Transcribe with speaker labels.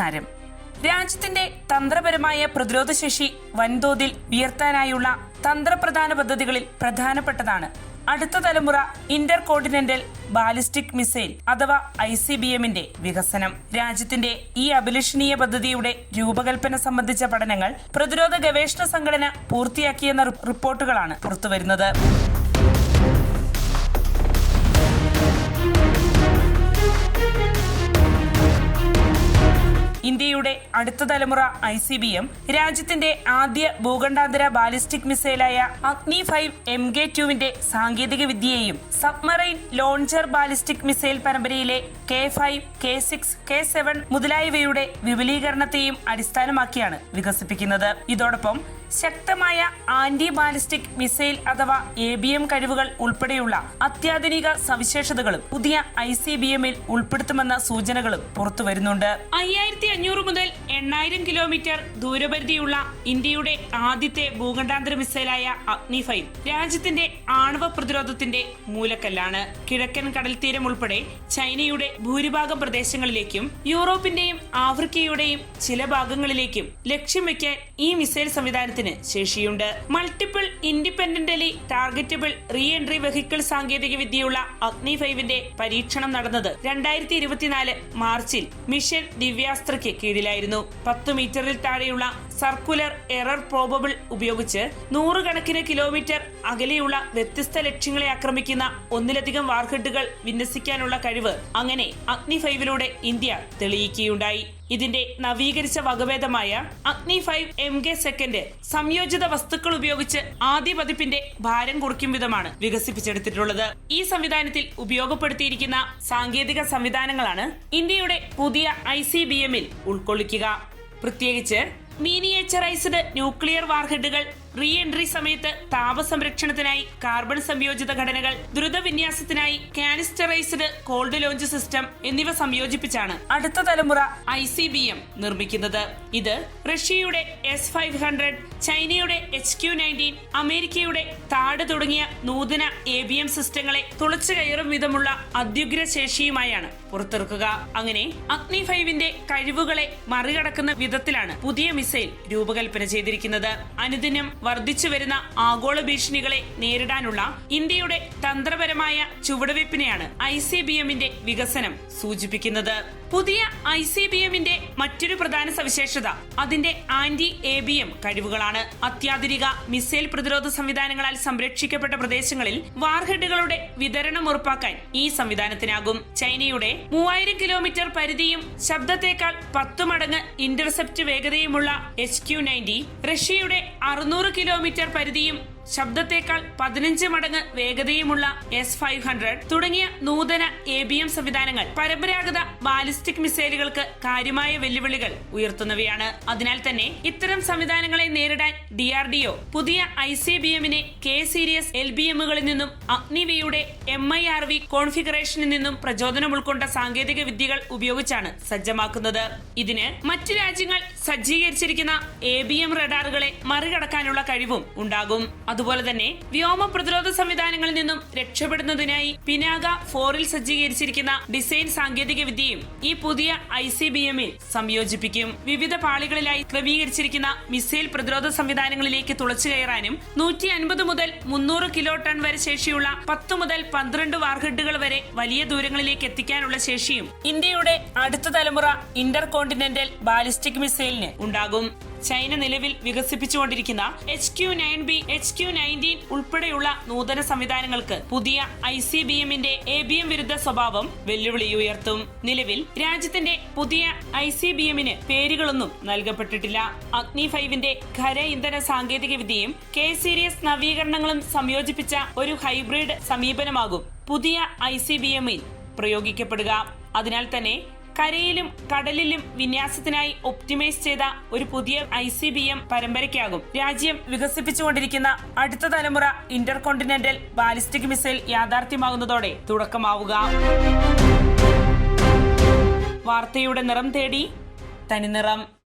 Speaker 1: നമസ്കാരം രാജ്യത്തിന്റെ തന്ത്രപരമായ പ്രതിരോധശേഷി വൻതോതിൽ ഉയർത്താനായുള്ള തന്ത്രപ്രധാന പദ്ധതികളിൽ പ്രധാനപ്പെട്ടതാണ്. അടുത്ത തലമുറ ഇന്റർ കോണ്ടിനെന്റൽ ബാലിസ്റ്റിക് മിസൈൽ അഥവാ ഐ സി ബി എമ്മിന്റെ വികസനം. രാജ്യത്തിന്റെ ഈ അഭിലഷണീയ പദ്ധതിയുടെ രൂപകൽപ്പന സംബന്ധിച്ച പഠനങ്ങൾ പ്രതിരോധ ഗവേഷണ സംഘടന പൂർത്തിയാക്കിയെന്ന റിപ്പോർട്ടുകളാണ് പുറത്തുവരുന്നത്. അടുത്ത തലമുറ ഐ സി ബി എം രാജ്യത്തിന്റെ ആദ്യ ഭൂഖണ്ഡാന്തര ബാലിസ്റ്റിക് മിസൈലായ അഗ്നി ഫൈവ് എം കെ ടുവിന്റെ സാങ്കേതിക വിദ്യയെയും സബ്മറൈൻ ലോഞ്ചർ ബാലിസ്റ്റിക് മിസൈൽ പരമ്പരയിലെ K five K six K seven മുതലായവയുടെ വിപുലീകരണത്തെയും അടിസ്ഥാനമാക്കിയാണ് വികസിപ്പിക്കുന്നത്. ഇതോടൊപ്പം ശക്തമായ ആന്റി ബാലിസ്റ്റിക് മിസൈൽ അഥവാ എ ബി എം കഴിവുകൾ ഉൾപ്പെടെയുള്ള അത്യാധുനിക സവിശേഷതകളും പുതിയ ഐ സി ബി എമ്മിൽ ഉൾപ്പെടുത്തുമെന്ന സൂചനകളും പുറത്തുവരുന്നുണ്ട് അയ്യായിരത്തി അഞ്ഞൂറ് മുതൽ എണ്ണായിരം കിലോമീറ്റർ ദൂരപരിധിയുള്ള ഇന്ത്യയുടെ ആദ്യത്തെ ഭൂഖണ്ഡാന്തര മിസൈലായ അഗ്നി ഫൈവ് രാജ്യത്തിന്റെ ആണവ പ്രതിരോധത്തിന്റെ മൂലക്കല്ലാണ്. കിഴക്കൻ കടൽ തീരം ഉൾപ്പെടെ ചൈനയുടെ ഭൂരിഭാഗം പ്രദേശങ്ങളിലേക്കും യൂറോപ്പിന്റെയും ആഫ്രിക്കയുടെയും ചില ഭാഗങ്ങളിലേക്കും ലക്ഷ്യം വെക്കാൻ ഈ മിസൈൽ സംവിധാനത്തിന് ശേഷിയുണ്ട്. Multiple independently targetable re entry vehicle സാങ്കേതിക വിദ്യയുള്ള അഗ്നി ഫൈവിന്റെ പരീക്ഷണം നടന്നത് രണ്ടായിരത്തി ഇരുപത്തിനാല് മാർച്ചിൽ മിഷൻ ദിവ്യാസ്ത്രയ്ക്ക് കീഴിലായിരുന്നു. പത്ത് മീറ്ററിൽ താഴെയുള്ള സർക്കുലർ എറർ പ്രോബബിൾ ഉപയോഗിച്ച് നൂറുകണക്കിന് കിലോമീറ്റർ അകലെയുള്ള വ്യത്യസ്ത ലക്ഷ്യങ്ങളെ ആക്രമിക്കുന്ന ഒന്നിലധികം വാർഹെഡുകൾ വിന്യസിക്കാനുള്ള കഴിവ് അങ്ങനെ അഗ്നി ഫൈവിലൂടെ ഇന്ത്യ തെളിയിക്കുകയുണ്ടായി. ഇതിന്റെ നവീകരിച്ച വകഭേദമായ അഗ്നി ഫൈവ് എം കെ സെക്കൻഡ് സംയോജിത വസ്തുക്കൾ ഉപയോഗിച്ച് ആദ്യ പതിപ്പിന്റെ ഭാരം കുറയ്ക്കും വിധമാണ് വികസിപ്പിച്ചെടുത്തിട്ടുള്ളത്. ഈ സംവിധാനത്തിൽ ഉപയോഗപ്പെടുത്തിയിരിക്കുന്ന സാങ്കേതിക സംവിധാനങ്ങളാണ് ഇന്ത്യയുടെ പുതിയ ഐ സി ബി എമ്മിൽ ഉൾക്കൊള്ളിക്കുക. പ്രത്യേകിച്ച് മീനിയേച്ചറൈസ്ഡ് ന്യൂക്ലിയർ വാർഹെഡുകൾ റീ എൻട്രി സമയത്ത് താപസംരക്ഷണത്തിനായി കാർബൺ സംയോജിത ഘടനകൾ ദ്രുതവിന്യാസത്തിനായി കാനിസ്റ്ററൈസ്ഡ് കോൾഡ് ലോഞ്ച് സിസ്റ്റം എന്നിവ സംയോജിപ്പിച്ചാണ് അടുത്ത തലമുറ ഐ സി ബി എം നിർമ്മിക്കുന്നത്. ഇത് റഷ്യയുടെ എസ് ഫൈവ് ഹൺഡ്രഡ് ചൈനയുടെ എച്ച് ക്യു നയന്റീൻ അമേരിക്കയുടെ താട് തുടങ്ങിയ നൂതന എ ബി എം സിസ്റ്റങ്ങളെ തുളച്ചു കയറും വിധമുള്ള അത്യുഗ്ര ശേഷിയുമായാണ് പുറത്തിറക്കുക. അങ്ങനെ അഗ്നി ഫൈവിന്റെ കഴിവുകളെ മറികടക്കുന്ന വിധത്തിലാണ് പുതിയ മിസൈൽ രൂപകൽപ്പന ചെയ്തിരിക്കുന്നത്. അനുദിനം വർദ്ധിച്ചു വരുന്ന ആഗോള ഭീഷണികളെ നേരിടാനുള്ള ഇന്ത്യയുടെ തന്ത്രപരമായ ചുവടുവയ്പ്പിനെയാണ് ഐ സി ബി എമ്മിന്റെ വികസനം സൂചിപ്പിക്കുന്നത്. പുതിയ ഐ സി ബി എമ്മിന്റെ മറ്റൊരു പ്രധാന സവിശേഷത അതിന്റെ ആന്റി എ ബി എം കഴിവുകളാണ്. അത്യാധുനിക മിസൈൽ പ്രതിരോധ സംവിധാനങ്ങളാൽ സംരക്ഷിക്കപ്പെട്ട പ്രദേശങ്ങളിൽ വാർഹെഡുകളുടെ വിതരണം ഉറപ്പാക്കാൻ ഈ സംവിധാനത്തിനാകും. ചൈനയുടെ മൂവായിരം കിലോമീറ്റർ പരിധിയും ശബ്ദത്തേക്കാൾ പത്തു മടങ്ങ് ഇന്റർസെപ്റ്റ് വേഗതയുമുള്ള എച്ച് ക്യു നയന്റി റഷ്യയുടെ അറുന്നൂറ് കിലോമീറ്റർ പരിധിയും ശബ്ദത്തേക്കാൾ പതിനഞ്ച് മടങ്ങ് വേഗതയുമുള്ള എസ് ഫൈവ് ഹൺഡ്രഡ് തുടങ്ങിയ നൂതന എ ബി എം സംവിധാനങ്ങൾ പരമ്പരാഗത ബാലിസ്റ്റിക് മിസൈലുകൾക്ക് കാര്യമായ വെല്ലുവിളികൾ ഉയർത്തുന്നവയാണ്. അതിനാൽ തന്നെ ഇത്തരം സംവിധാനങ്ങളെ നേരിടാൻ ഡി ആർ ഡി ഒ പുതിയ ഐ സി ബി എമ്മിനെ കെ സീരീസ് എൽ ബി എമ്മുകളിൽ നിന്നും അഗ്നിവിയുടെ എം ഐ ആർ വി കോൺഫിഗറേഷനിൽ നിന്നും പ്രചോദനം ഉൾക്കൊണ്ട സാങ്കേതിക വിദ്യകൾ ഉപയോഗിച്ചാണ് സജ്ജമാക്കുന്നത്. ഇതിന് മറ്റു രാജ്യങ്ങൾ സജ്ജീകരിച്ചിരിക്കുന്ന എ ബി എം റഡാറുകളെ മറികടക്കാനുള്ള കഴിവും ഉണ്ടാകും. അതുപോലെ തന്നെ വ്യോമ പ്രതിരോധ സംവിധാനങ്ങളിൽ നിന്നും രക്ഷപ്പെടുന്നതിനായി പിനാക ഫോറിൽ സജ്ജീകരിച്ചിരിക്കുന്ന ഡിസൈൻ സാങ്കേതിക വിദ്യയും ഈ പുതിയ ഐ സി ബി എമ്മിൽ സംയോജിപ്പിക്കും. വിവിധ പാളികളിലായി ക്രമീകരിച്ചിരിക്കുന്ന മിസൈൽ പ്രതിരോധ സംവിധാനങ്ങളിലേക്ക് തുളച്ചു കയറാനും നൂറ്റി അൻപത് മുതൽ മുന്നൂറ് കിലോ ടൺ വരെ ശേഷിയുള്ള പത്ത് മുതൽ പന്ത്രണ്ട് വാർഹെഡുകൾ വരെ വലിയ ദൂരങ്ങളിലേക്ക് എത്തിക്കാനുള്ള ശേഷിയും ഇന്ത്യയുടെ അടുത്ത തലമുറ ഇന്റർ കോണ്ടിനെന്റൽ ബാലിസ്റ്റിക് മിസൈലിന് ഉണ്ടാകും. ചൈന നിലവിൽ വികസിപ്പിച്ചുകൊണ്ടിരിക്കുന്ന H Q nine B H Q nineteen ഉൾപ്പെടെയുള്ള നൂതന സംവിധാനങ്ങൾക്ക് പുതിയ ഐ സി ബി എമ്മിന്റെ എ ബി എം വിരുദ്ധ സ്വഭാവം വെല്ലുവിളി ഉയർത്തും. നിലവിൽ രാജ്യത്തിന്റെ പുതിയ ഐ സി ബി എമ്മിന് പേരുകളൊന്നും നൽകപ്പെട്ടിട്ടില്ല. അഗ്നി ഫൈവിന്റെ ഖര ഇന്ധന സാങ്കേതിക വിദ്യയും കെ സീരീസ് നവീകരണങ്ങളും സംയോജിപ്പിച്ച ഒരു ഹൈബ്രിഡ് സമീപനമാകും പുതിയ ഐ സി ബി എമ്മിൽ പ്രയോഗിക്കപ്പെടുക. അതിനാൽ തന്നെ കരയിലും കടലിലും വിന്യാസത്തിനായി ഒപ്റ്റിമൈസ് ചെയ്ത ഒരു പുതിയ ഐ സി ബി എം പരമ്പരയ്ക്കാകും. രാജ്യം വികസിപ്പിച്ചുകൊണ്ടിരിക്കുന്ന അടുത്ത തലമുറ ഇന്റർ കോണ്ടിനെന്റൽ ബാലിസ്റ്റിക് മിസൈൽ യാഥാർത്ഥ്യമാകുന്നതോടെ തുടക്കമാവുക. വാർത്തയുടെ നിറം തേടി തനിനിറം